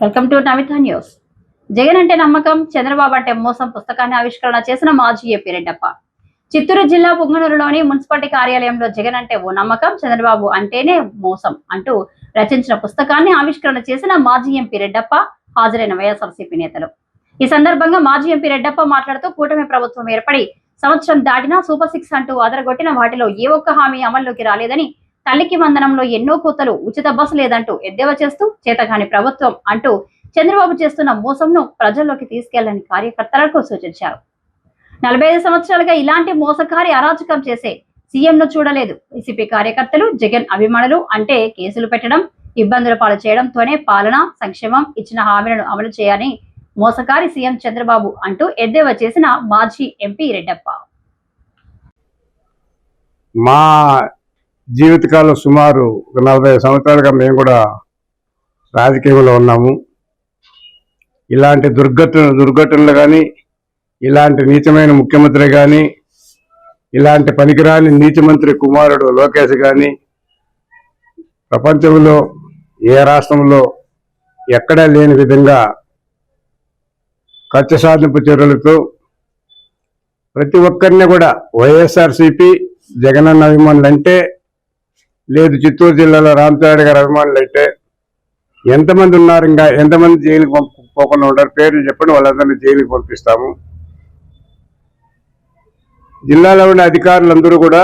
Welcome to Navitha news. Jagan అంటే నమ్మకం చంద్రబాబు అంటే మోసం పుస్తకాన్ని ఆవిష్కరణ చేసిన మాజీ ఏపీ రెడ్డప్ప. చిత్తూరు జిల్లా పుంగనూరులోని మున్సిపాలిటీ కార్యాలయంలో జగన్ అంటే ఓ నమ్మకం చంద్రబాబు అంటేనే మోసం అంటూ రచించిన పుస్తకాన్ని ఆవిష్కరణ చేసిన మాజీ ఎంపీ రెడ్డప్ప హాజరైన వైఎస్ఆర్సీపీ నేతలు. ఈ సందర్భంగా మాజీ ఎంపీ రెడ్డప్ప మాట్లాడుతూ కూటమి ప్రభుత్వం ఏర్పడి సంవత్సరం దాటినా సూపర్ సిక్స్ అంటూ అదరగొట్టిన వాటిలో ఏ ఒక్క హామీ అమల్లోకి రాలేదని తల్లికి వందనంలో ఎన్నో కూతలు ఉచిత బస్సు లేదంటూ ఎద్దేవా చేస్తూ చేతగాని ప్రభుత్వం అంటూ చంద్రబాబు చేస్తున్న మోసంను ప్రజల్లోకి తీసుకెళ్ళని కార్యకర్తలకు సూచించారు. నలభై ఐదు సంవత్సరాలుగా ఇలాంటి మోసకారి అరాచకం చేసే సీఎం ను చూడలేదు. వైసీపీ కార్యకర్తలు జగన్ అభిమానులు అంటే కేసులు పెట్టడం ఇబ్బందుల పాలు చేయడంతోనే పాలన సంక్షేమం ఇచ్చిన హామీలను అమలు చేయని మోసకారి సీఎం చంద్రబాబు అంటూ ఎద్దేవా చేసిన మాజీ ఎంపీ రెడ్డప్ప. మా జీవితకాలం సుమారు ఒక నలభై సంవత్సరాలుగా మేము కూడా రాజకీయంలో ఉన్నాము. ఇలాంటి దుర్ఘటన దుర్ఘటనలు కానీ ఇలాంటి నీచమైన ముఖ్యమంత్రి కానీ ఇలాంటి పనికిరాని నీచమంత్రి కుమారుడు లోకేష్ కానీ ప్రపంచంలో ఏ రాష్ట్రంలో ఎక్కడా లేని విధంగా ఖర్చు సాధింపు చర్యలతో ప్రతి ఒక్కరిని కూడా వైఎస్ఆర్సీపీ జగనన్న అభిమానులు అంటే లేదు చిత్తూరు జిల్లాలో రామచారి గారి అభిమానులు అయితే ఎంతమంది ఉన్నారు ఇంకా? ఎంతమంది జైలుకి పంపు పోకుండా ఉంటారు? పేర్లు చెప్పండి వాళ్ళందరినీ జైలుకి పంపిస్తాము. జిల్లాలో ఉన్న అధికారులందరూ కూడా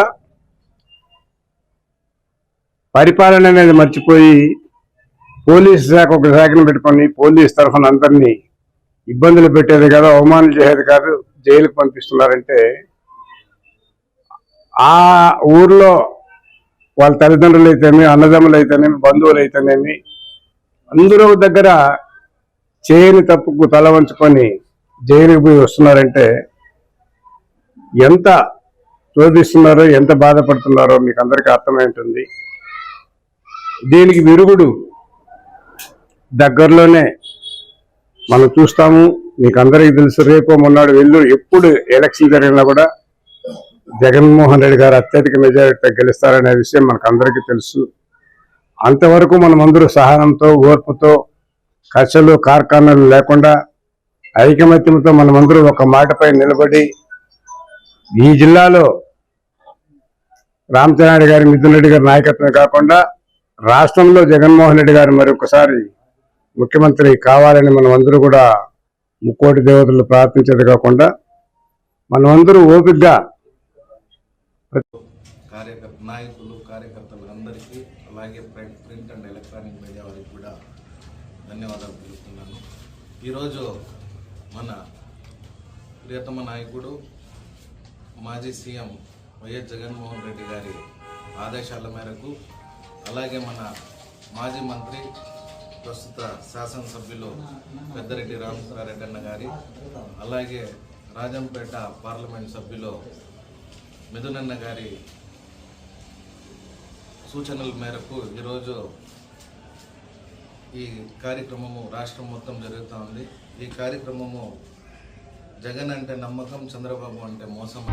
పరిపాలన అనేది మర్చిపోయి పోలీసు శాఖ ఒక శాఖను పెట్టుకొని పోలీస్ తరఫున అందరినీ ఇబ్బందులు పెట్టేది కాదు అవమానం చేసేది కాదు జైలుకి పంపిస్తున్నారంటే ఆ ఊర్లో వాళ్ళ తల్లిదండ్రులు అయితేనేమి అన్నదమ్ములు అయితేనేమి బంధువులు అయితేనేమి అందరూ దగ్గర చేయని తప్పుకు తల వంచుకొని జైలుకి పోయి వస్తున్నారంటే ఎంత శోధిస్తున్నారో ఎంత బాధపడుతున్నారో మీకు అందరికీ అర్థమై ఉంటుంది. దీనికి విరుగుడు దగ్గరలోనే మనం చూస్తాము. మీకు అందరికీ తెలుసు రేపు మొన్నాడు వెళ్ళు ఎప్పుడు ఎలక్షన్ జరిగినా కూడా జగన్మోహన్ రెడ్డి గారు అత్యధిక మెజారిటీతో గెలుస్తారనే విషయం మనకు అందరికీ తెలుసు. అంతవరకు మనం అందరూ సహనంతో ఓర్పుతో కక్షలు కార్ఖానాలు లేకుండా ఐకమత్యంతో మనమందరూ ఒక మాటపై నిలబడి ఈ జిల్లాలో రామచంద్రారెడ్డి గారి మిథున్ రెడ్డి గారి నాయకత్వమే కాకుండా రాష్ట్రంలో జగన్మోహన్ రెడ్డి గారు మరొకసారి ముఖ్యమంత్రి కావాలని మనమందరూ అందరూ కూడా ముక్కోటి దేవతలు ప్రార్థించేది కాకుండా మనమందరూ ఓపికగా కార్యకర్త నాయకులు కార్యకర్తలు అందరికీ అలాగే print print and electronic media వారికి కూడా ధన్యవాదాలు తెలుపుతున్నాను. ఈరోజు మన ప్రియతమ నాయకుడు మాజీ సీఎం వైఎస్ జగన్మోహన్ రెడ్డి గారి ఆదేశాల మేరకు అలాగే మన మాజీ మంత్రి ప్రస్తుత శాసనసభ్యులు పెద్దరెడ్డి రామచంద్రారెడ్డి అన్న గారి అలాగే రాజంపేట పార్లమెంట్ సభ్యులు మిథునన్న గారి సూచనల మేరకు ఈరోజు ఈ కార్యక్రమము రాష్ట్రం మొత్తం జరుగుతూ ఉంది. ఈ కార్యక్రమము జగన్ అంటే నమ్మకం చంద్రబాబు అంటే మోసం.